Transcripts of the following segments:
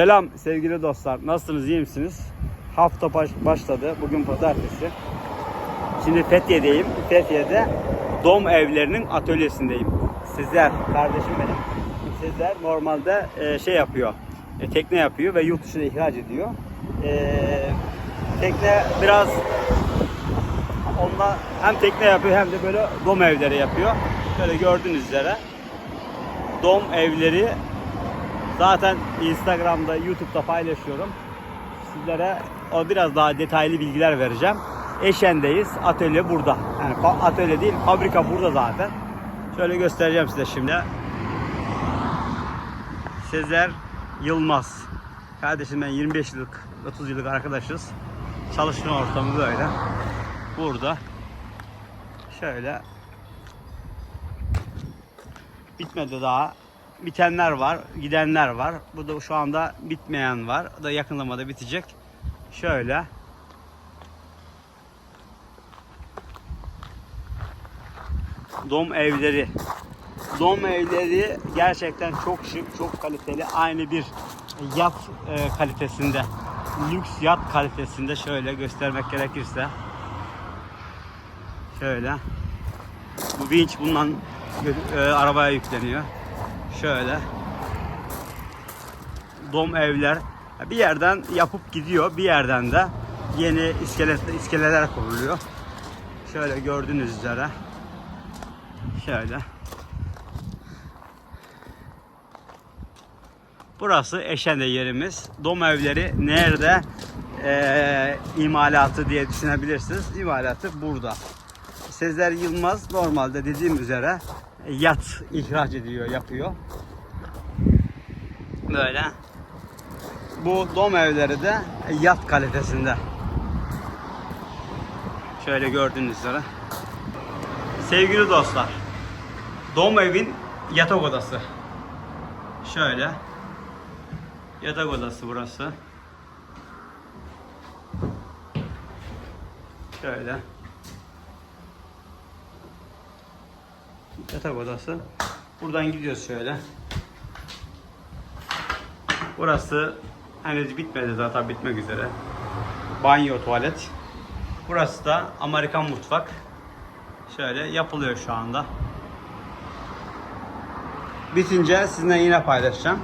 Selam sevgili dostlar. Nasılsınız? iyi misiniz? Hafta baş- başladı. Bugün pazartesi. Şimdi Fethiye'deyim. Fethiye'de Dom Evlerinin atölyesindeyim. Sizler, kardeşim benim. Sizler normalde e, şey yapıyor. e, tekne yapıyor ve yurt dışına ihraç ediyor. E, tekne biraz onunla hem tekne yapıyor hem de böyle dom evleri yapıyor. Şöyle gördüğünüz üzere dom evleri Zaten Instagram'da, YouTube'da paylaşıyorum. Sizlere o biraz daha detaylı bilgiler vereceğim. Eşen'deyiz. Atölye burada. Yani atölye değil, fabrika burada zaten. Şöyle göstereceğim size şimdi. Sezer Yılmaz. Kardeşim ben 25 yıllık, 30 yıllık arkadaşız. Çalışma ortamı böyle. Burada. Şöyle. Bitmedi daha bitenler var, gidenler var. Bu da şu anda bitmeyen var. O da yakın zamanda bitecek. Şöyle. Dom evleri. Dom evleri gerçekten çok şık, çok kaliteli. Aynı bir yat e, kalitesinde. Lüks yat kalitesinde şöyle göstermek gerekirse. Şöyle. Bu vinç bundan e, arabaya yükleniyor. Şöyle. Dom evler bir yerden yapıp gidiyor. Bir yerden de yeni iskelet, iskeleler kuruluyor. Şöyle gördüğünüz üzere. Şöyle. Burası Eşen'de yerimiz. Dom evleri nerede eee, imalatı diye düşünebilirsiniz. İmalatı burada. Sezer Yılmaz normalde dediğim üzere yat ihraç ediyor, yapıyor. Böyle. Bu dom evleri de yat kalitesinde. Şöyle gördüğünüz üzere. Sevgili dostlar. Dom evin yatak odası. Şöyle. Yatak odası burası. Şöyle. Yatak odası. Buradan gidiyoruz şöyle. Burası henüz bitmedi zaten bitmek üzere. Banyo, tuvalet. Burası da Amerikan mutfak. Şöyle yapılıyor şu anda. Bitince sizinle yine paylaşacağım.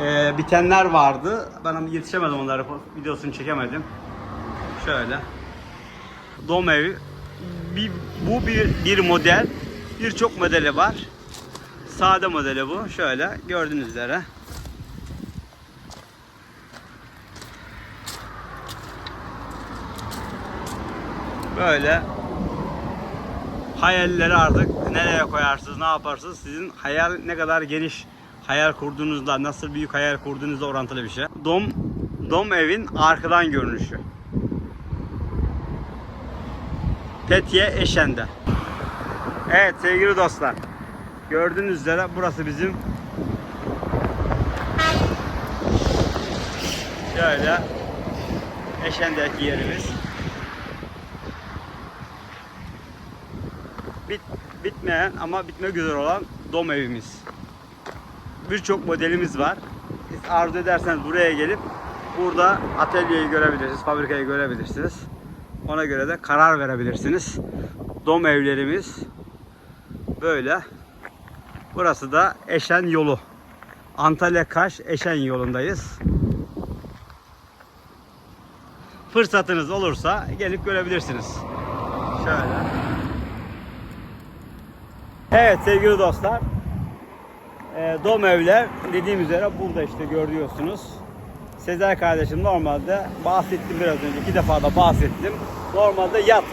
Ee, bitenler vardı. Ben yetişemedim onları. Videosunu çekemedim. Şöyle. Dom evi. Bir, bu bir, bir model. Birçok modeli var. Sade modeli bu. Şöyle gördüğünüz üzere. Böyle hayalleri artık nereye koyarsınız, ne yaparsınız? Sizin hayal ne kadar geniş hayal kurduğunuzla, nasıl büyük hayal kurduğunuzla orantılı bir şey. Dom Dom evin arkadan görünüşü. Fethiye Eşen'de. Evet sevgili dostlar. Gördüğünüz üzere burası bizim şöyle Eşen'deki yerimiz. Bit, bitmeyen ama bitmek üzere olan dom evimiz. Birçok modelimiz var. Siz arzu ederseniz buraya gelip burada atölyeyi görebilirsiniz, fabrikayı görebilirsiniz. Ona göre de karar verebilirsiniz. Dom evlerimiz böyle. Burası da Eşen yolu. Antalya Kaş Eşen yolundayız. Fırsatınız olursa gelip görebilirsiniz. Şöyle. Evet sevgili dostlar. E, Dom evler dediğim üzere burada işte görüyorsunuz. Sezer kardeşim normalde bahsettim biraz önce iki defa da bahsettim. Normalde yat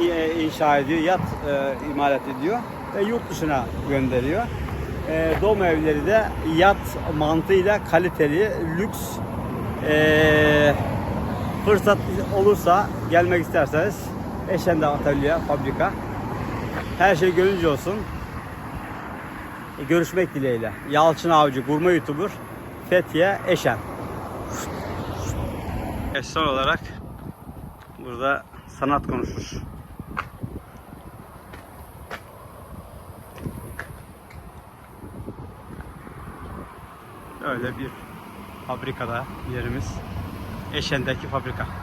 e, inşa ediyor, yat e, imalat ediyor ve yurt dışına gönderiyor. E, dom evleri de yat mantığıyla kaliteli, lüks e, fırsat olursa gelmek isterseniz Eşen'de atölye, fabrika. Her şey gönlünce olsun. E, görüşmek dileğiyle. Yalçın Avcı, gurme YouTuber, Fethiye, Eşen. E, son olarak burada sanat konuşur. Öyle bir Fabrikada yerimiz. Eşen'deki fabrika.